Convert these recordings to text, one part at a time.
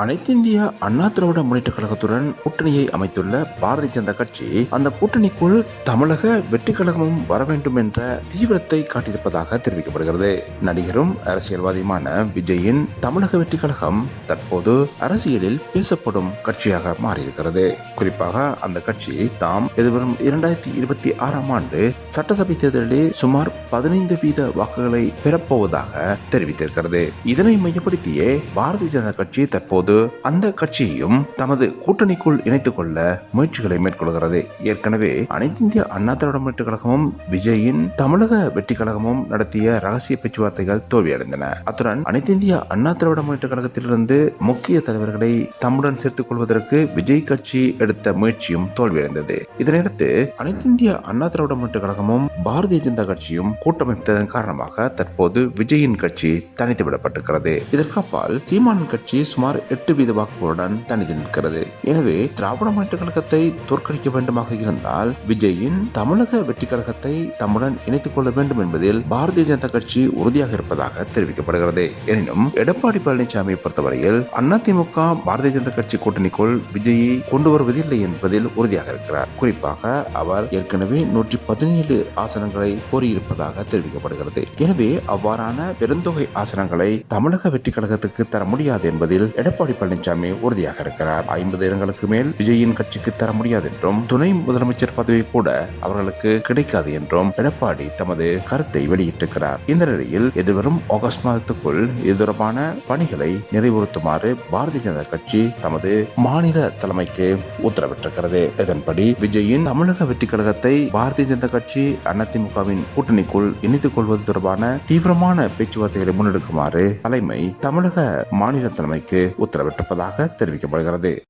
அனைத்திந்திய அண்ணா திராவிட முன்னேற்ற கழகத்துடன் கூட்டணியை அமைத்துள்ள பாரதிய ஜனதா கட்சி அந்த கூட்டணிக்குள் தமிழக வெற்றி கழகமும் வர வேண்டும் என்ற தீவிரத்தை காட்டியிருப்பதாக தெரிவிக்கப்படுகிறது. நடிகரும் அரசியல்வாதியுமான விஜயின் தமிழக வெற்றி கழகம் தற்போது அரசியலில் பேசப்படும் கட்சியாக மாறியிருக்கிறது. குறிப்பாக அந்த கட்சி தாம் எதிர்வரும் இரண்டாயிரத்தி இருபத்தி ஆறாம் ஆண்டு சட்டசபை தேர்தலில் சுமார் பதினைந்து வீத வாக்குகளை பெறப்போவதாக தெரிவித்திருக்கிறது. இதனை மையப்படுத்தியே பாரதிய ஜனதா கட்சி தற்போது போது அந்த கட்சியையும் தமது கூட்டணிக்குள் இணைத்துக் கொள்ள முயற்சிகளை மேற்கொள்கிறது. ஏற்கனவே அனைத்து இந்திய அண்ணா திராவிட முன்னேற்ற கழகமும் விஜயின் தமிழக வெற்றி கழகமும் நடத்திய ரகசிய பேச்சுவார்த்தைகள் தோல்வியடைந்தன. அத்துடன் அனைத்து இந்திய அண்ணா திராவிட முன்னேற்ற கழகத்திலிருந்து முக்கிய தலைவர்களை தம்முடன் சேர்த்துக் கொள்வதற்கு விஜய் கட்சி எடுத்த முயற்சியும் தோல்வியடைந்தது. இதனையடுத்து அனைத்து இந்திய அண்ணா திராவிட முன்னேற்ற கழகமும் பாரதிய ஜனதா கட்சியும் கூட்டமைத்ததன் காரணமாக தற்போது விஜயின் கட்சி தனித்து விடப்பட்டிருக்கிறது இதற்கு அப்பால் சீமானின் கட்சி சுமார் எட்டு வீத வாக்குகளுடன் தனித்து நிற்கிறது. எனவே திராவிட முன்னேற்ற கழகத்தை தோற்கடிக்க வேண்டுமாக இருந்தால் விஜயின் தமிழக வெற்றி கழகத்தை தம்முடன் இணைத்துக் கொள்ள வேண்டும் என்பதில் பாரதிய ஜனதா கட்சி உறுதியாக இருப்பதாக தெரிவிக்கப்படுகிறது. எனினும் எடப்பாடி பழனிசாமியை பொறுத்தவரையில் அதிமுக பாரதிய ஜனதா கட்சி கூட்டணிக்குள் விஜயை கொண்டு வருவதில்லை என்பதில் உறுதியாக இருக்கிறார். குறிப்பாக அவர் ஏற்கனவே நூற்றி பதினேழு ஆசனங்களை கோரியிருப்பதாக தெரிவிக்கப்படுகிறது. எனவே அவ்வாறான பெருந்தொகை ஆசனங்களை தமிழக வெற்றி கழகத்துக்கு தர முடியாது என்பதில் எடப்பாடி பழனிசாமி உறுதியாக இருக்கிறார். ஐம்பது இடங்களுக்கு மேல் விஜயின் கட்சிக்கு தர முடியாது என்றும் துணை முதலமைச்சர் பதவி கூட அவர்களுக்கு கிடைக்காது என்றும் எடப்பாடி தமது கருத்தை வெளியிட்டிருக்கிறார். இந்த நிலையில் எதிர்வரும் ஆகஸ்ட் மாதத்துக்குள் இது தொடர்பான பணிகளை நிறைவுறுத்துமாறு பாரதிய ஜனதா கட்சி தமது மாநில தலைமைக்கு உத்தரவிட்டிருக்கிறது. இதன்படி விஜயின் தமிழக வெற்றி கழகத்தை பாரதிய ஜனதா கட்சி அதிமுகவின் கூட்டணிக்குள் இணைத்துக் கொள்வது தொடர்பான தீவிரமான பேச்சுவார்த்தைகளை முன்னெடுக்குமாறு தலைமை தமிழக மாநில தலைமைக்கு உத்தரவிட்டிருப்பதாக தெரிவிக்கப்படுகிறது.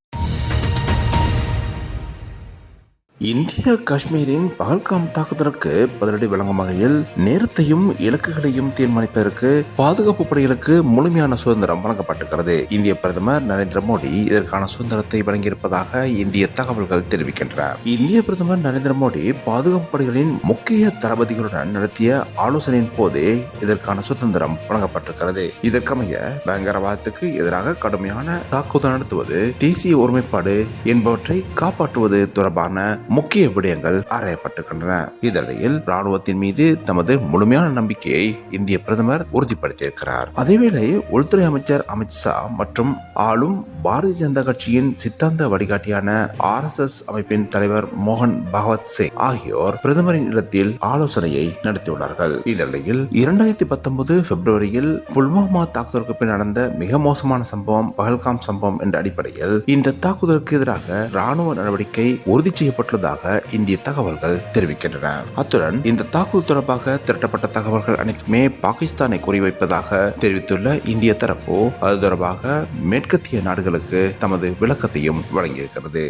இந்திய காஷ்மீரின் பகல்காம் தாக்குதலுக்கு பதிலடி வழங்கும் வகையில் நேரத்தையும் இலக்குகளையும் தீர்மானிப்பதற்கு பாதுகாப்பு படைகளுக்கு முழுமையான சுதந்திரம் வழங்கப்பட்டிருக்கிறது. இந்திய பிரதமர் நரேந்திர மோடி இதற்கான சுதந்திரத்தை வழங்கியிருப்பதாக இந்திய தகவல்கள் தெரிவிக்கின்றன. இந்திய பிரதமர் நரேந்திர மோடி பாதுகாப்பு படைகளின் முக்கிய தளபதிகளுடன் நடத்திய ஆலோசனையின் போதே இதற்கான சுதந்திரம் வழங்கப்பட்டிருக்கிறது. இதற்கமைய பயங்கரவாதத்துக்கு எதிராக கடுமையான தாக்குதல் நடத்துவது தேசிய ஒருமைப்பாடு என்பவற்றை காப்பாற்றுவது தொடர்பான முக்கிய விடயங்கள் ஆராயப்பட்டிருக்கின்றன. இதனிடையில் ராணுவத்தின் மீது தமது முழுமையான நம்பிக்கையை இந்திய பிரதமர் உறுதிப்படுத்தியிருக்கிறார். அதேவேளை உள்துறை அமைச்சர் அமித்ஷா மற்றும் ஆளும் பாரதிய ஜனதா கட்சியின் சித்தாந்த வழிகாட்டியான ஆர் எஸ் எஸ் அமைப்பின் தலைவர் மோகன் பகவத் சிங் ஆகியோர் பிரதமரின் இடத்தில் ஆலோசனையை நடத்தியுள்ளார்கள். இதனிடையில் இரண்டாயிரத்தி பத்தொன்பது பிப்ரவரியில் புல்வாமா தாக்குதலுக்கு பின் நடந்த மிக மோசமான சம்பவம் பகல்காம் சம்பவம் என்ற அடிப்படையில் இந்த தாக்குதலுக்கு எதிராக ராணுவ நடவடிக்கை உறுதி இருப்பதாக இந்திய தகவல்கள் தெரிவிக்கின்றன. அத்துடன் இந்த தாக்குதல் தொடர்பாக திரட்டப்பட்ட தகவல்கள் அனைத்துமே பாகிஸ்தானை குறிவைப்பதாக தெரிவித்துள்ள இந்திய தரப்பு அது தொடர்பாக மேற்கத்திய நாடுகளுக்கு தமது விளக்கத்தையும் வழங்கியிருக்கிறது.